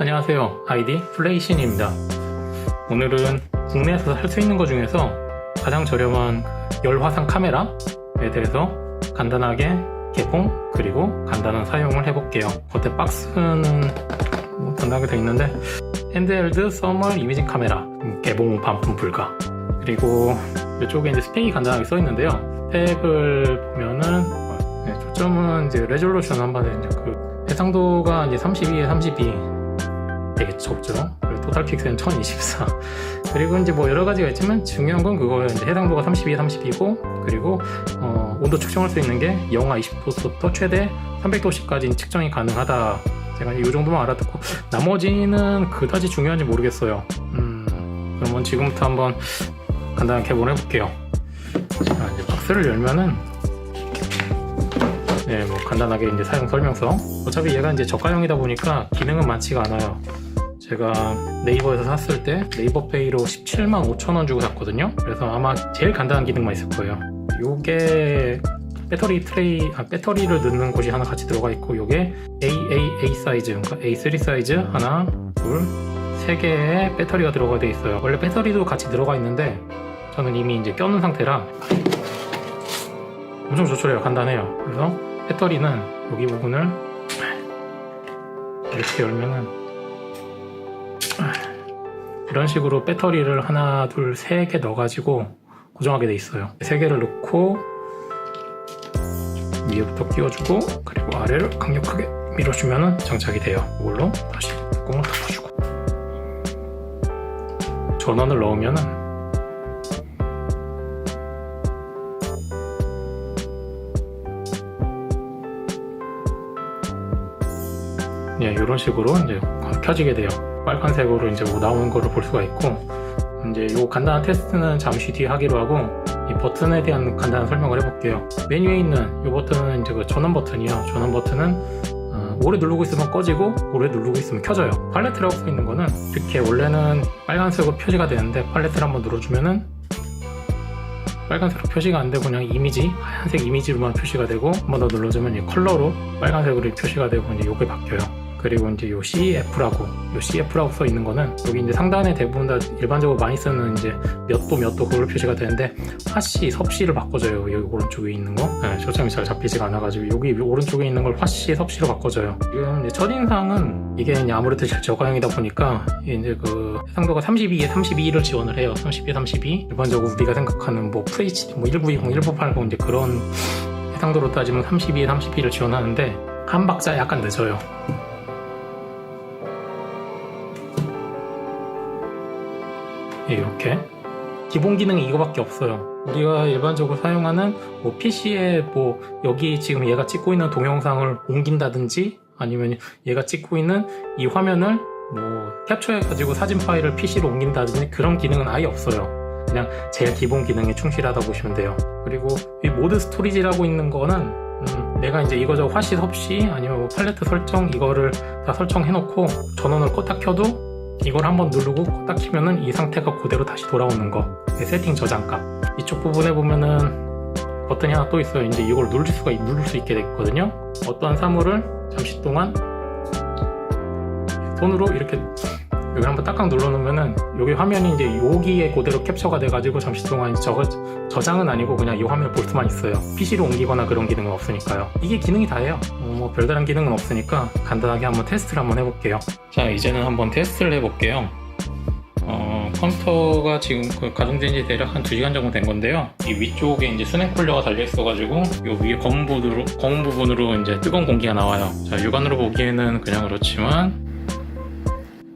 안녕하세요. 아이디 플레이신입니다. 오늘은 국내에서 살 수 있는 것 중에서 가장 저렴한 열화상 카메라에 대해서 간단하게 개봉 그리고 간단한 사용을 해볼게요. 겉에 박스는 뭐 간단하게 되어 있는데 핸드헬드 서멀 이미징 카메라 음, 개봉 반품 불가 그리고 이쪽에 이제 스펙이 간단하게 써 있는데요. 스펙을 보면은 네, 초점은 이제 레졸루션 한번 이제 그 해상도가 이제 32에 32 되게 적죠. 그리고 토탈 픽셀은 1024. 그리고 이제 뭐 여러 가지가 있지만 중요한 건 그거예요. 이제 해상도가 32에 32고 그리고 어, 온도 측정할 수 있는 게 영하 20도부터 최대 300도씨까지 측정이 가능하다. 제가 이 정도만 알아듣고 나머지는 그다지 중요한지 모르겠어요. 음, 그러면 지금부터 한번 간단하게 개봉을 해볼게요. 자, 이제 박스를 열면은 네, 뭐 간단하게 이제 사용 설명서. 어차피 얘가 이제 저가형이다 보니까 기능은 많지가 않아요. 제가 네이버에서 샀을 때 네이버 페이로 17만 5천 원 주고 샀거든요. 그래서 아마 제일 간단한 기능만 있을 거예요. 요게 배터리 트레이, 아, 배터리를 넣는 곳이 하나 같이 들어가 있고, 요게 AAA 사이즈, 그러니까 A3 사이즈 하나, 둘, 세 개의 배터리가 들어가 돼 있어요. 원래 배터리도 같이 들어가 있는데, 저는 이미 이제 껴놓은 상태라 엄청 조촐해요. 간단해요. 그래서 배터리는 여기 부분을 이렇게 열면은 이런 식으로 배터리를 하나, 둘, 세 개 넣어가지고 고정하게 돼 있어요. 세 개를 넣고 위에부터 끼워주고 그리고 아래를 강력하게 밀어주면 장착이 돼요. 이걸로 다시 뚜껑을 덮어주고 전원을 넣으면은 예, 이런 식으로 이제 켜지게 돼요. 빨간색으로 이제 뭐 나오는 거를 볼 수가 있고, 이제 요 간단한 테스트는 잠시 뒤에 하기로 하고, 이 버튼에 대한 간단한 설명을 해볼게요. 메뉴에 있는 이 버튼은 이제 그 전원 버튼이요. 전원 버튼은 어, 오래 누르고 있으면 꺼지고, 오래 누르고 있으면 켜져요. 팔레트라고 써 있는 거는 이렇게 원래는 빨간색으로 표시가 되는데 팔레트를 한번 눌러주면은 빨간색으로 표시가 안 되고 그냥 이미지 하얀색 이미지로만 표시가 되고 한 번 더 눌러주면 이 컬러로 빨간색으로 표시가 되고 이제 요게 바뀌어요. 그리고 이제 요 CF라고 요 CF라고 써 있는 거는 여기 이제 상단에 대부분 다 일반적으로 많이 쓰는 이제 몇 도 몇 도 그걸로 표시가 되는데 화씨 섭씨를 바꿔줘요. 여기 오른쪽에 있는 거. 네, 초점이 잘 잡히지가 않아가지고 여기 오른쪽에 있는 걸 화씨 섭씨로 바꿔줘요. 지금 이제 첫인상은 이게 이제 아무래도 저가형이다 보니까 이제 그 해상도가 32에 32를 지원을 해요. 32에 32 일반적으로 우리가 생각하는 뭐 FHD 뭐 1920, 1980 이제 그런 해상도로 따지면 32에 32를 지원하는데 한 박자 약간 늦어요 이렇게 기본 기능이 이거밖에 없어요. 우리가 일반적으로 사용하는 뭐 PC에 뭐 여기 지금 얘가 찍고 있는 동영상을 옮긴다든지 아니면 얘가 찍고 있는 이 화면을 뭐 캡처해가지고 사진 파일을 PC로 옮긴다든지 그런 기능은 아예 없어요. 그냥 제일 기본 기능에 충실하다 보시면 돼요. 그리고 이 모드 스토리지라고 있는 거는 음, 내가 이제 이거저 화시 섭씨 아니면 뭐 팔레트 설정 이거를 다 설정해놓고 전원을 껐다 켜도 이걸 한번 누르고 껐다 키면은 이 상태가 그대로 다시 돌아오는 거. 네, 세팅 저장값. 이쪽 부분에 보면은 버튼이 하나 또 있어요. 이제 이걸 누를 수가 누를 수 있게 됐거든요. 어떠한 사물을 잠시 동안 손으로 이렇게 여기 한번 딱딱 눌러놓으면은 여기 화면이 이제 여기에 그대로 캡처가 돼가지고 잠시 동안 저, 저장은 아니고 그냥 이 화면을 볼 수만 있어요. PC로 옮기거나 그런 기능은 없으니까요. 이게 기능이 다예요. 어, 뭐 별다른 기능은 없으니까 간단하게 한번 테스트를 한번 해볼게요. 자 이제는 한번 테스트를 해볼게요. 어, 컴퓨터가 지금 그 가동된 지 대략 한 2시간 정도 된 건데요. 이 위쪽에 이제 수냉 쿨러가 달려 있어가지고 요 위에 검은 부분으로, 검은 부분으로 이제 뜨거운 공기가 나와요. 자, 육안으로 보기에는 그냥 그렇지만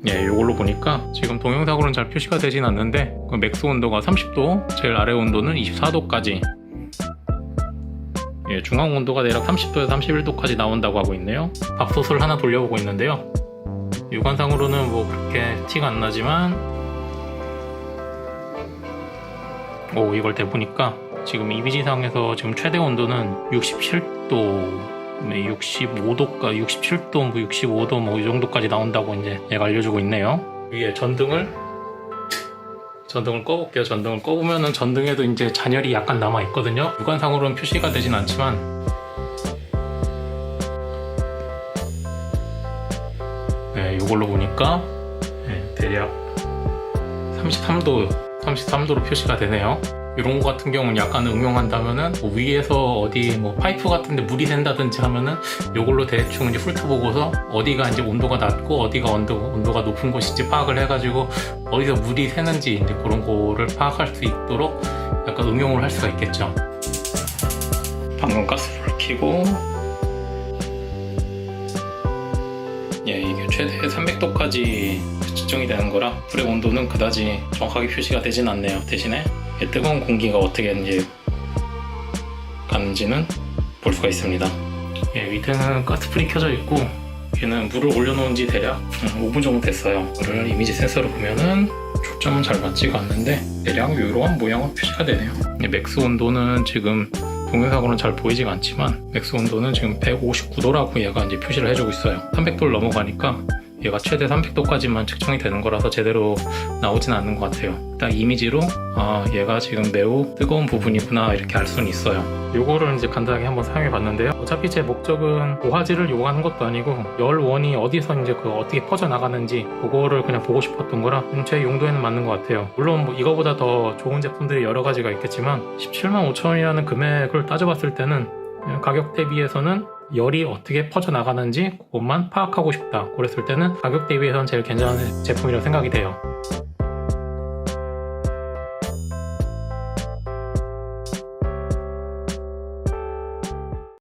예, 이걸로 보니까 지금 동영상으로는 잘 표시가 되진 않는데 그 맥스 온도가 30도, 제일 아래 온도는 24도까지 예, 중앙 온도가 대략 30도에서 31도까지 나온다고 하고 있네요. 밥솥을 하나 돌려보고 있는데요. 육안상으로는 뭐 그렇게 티가 안 나지만 오 이걸 대보니까 지금 이미지상에서 지금 최대 온도는 67도 65도가 67도 뭐 65도 뭐 이 정도까지 나온다고 이제 얘가 알려주고 있네요. 위에 전등을 전등을 꺼볼게요. 전등을 꺼보면은 전등에도 이제 잔열이 약간 남아 있거든요. 육안상으로는 표시가 되진 않지만. 네, 예, 이걸로 보니까 예, 대략 33도 33도로 표시가 되네요. 이런 거 같은 경우는 약간 응용한다면은 뭐 위에서 어디 뭐 파이프 같은데 물이 샌다든지 하면은 이걸로 대충 이제 훑어보고서 어디가 이제 온도가 낮고 어디가 온도, 온도가 높은 곳인지 파악을 해가지고 어디서 물이 새는지 이제 그런 거를 파악할 수 있도록 약간 응용을 할 수가 있겠죠. 방금 가스불을 켜고 예, 이게 최대 300도까지 측정이 되는 거라 불의 온도는 그다지 정확하게 표시가 되진 않네요. 대신에 이 뜨거운 공기가 어떻게 이제 가는지는 볼 수가 있습니다. 예, 밑에는 가스불이 켜져 있고 얘는 물을 올려놓은 지 대략 5분 정도 됐어요. 이거를 이미지 센서로 보면은 초점은 잘 맞지가 않는데 대략 이러한 모양으로 표시가 되네요. 예, 맥스 온도는 지금 동영상으로는 잘 보이지가 않지만 맥스 온도는 지금 159도라고 얘가 이제 표시를 해주고 있어요. 300도를 넘어가니까 얘가 최대 300도까지만 측정이 되는 거라서 제대로 나오진 않는 것 같아요. 딱 이미지로 아 얘가 지금 매우 뜨거운 부분이구나 이렇게 알 수는 있어요. 요거를 이제 간단하게 한번 사용해 봤는데요. 어차피 제 목적은 고화질을 요구하는 것도 아니고 열 원이 어디서 이제 그 어떻게 퍼져 나가는지 그거를 그냥 보고 싶었던 거라 음, 제 용도에는 맞는 것 같아요. 물론 뭐 이거보다 더 좋은 제품들이 여러 가지가 있겠지만 17만 5천 원이라는 금액을 따져봤을 때는 가격 대비해서는 열이 어떻게 퍼져 나가는지 그것만 파악하고 싶다. 그랬을 때는 가격 대비해서는 제일 괜찮은 제품이라고 생각이 돼요.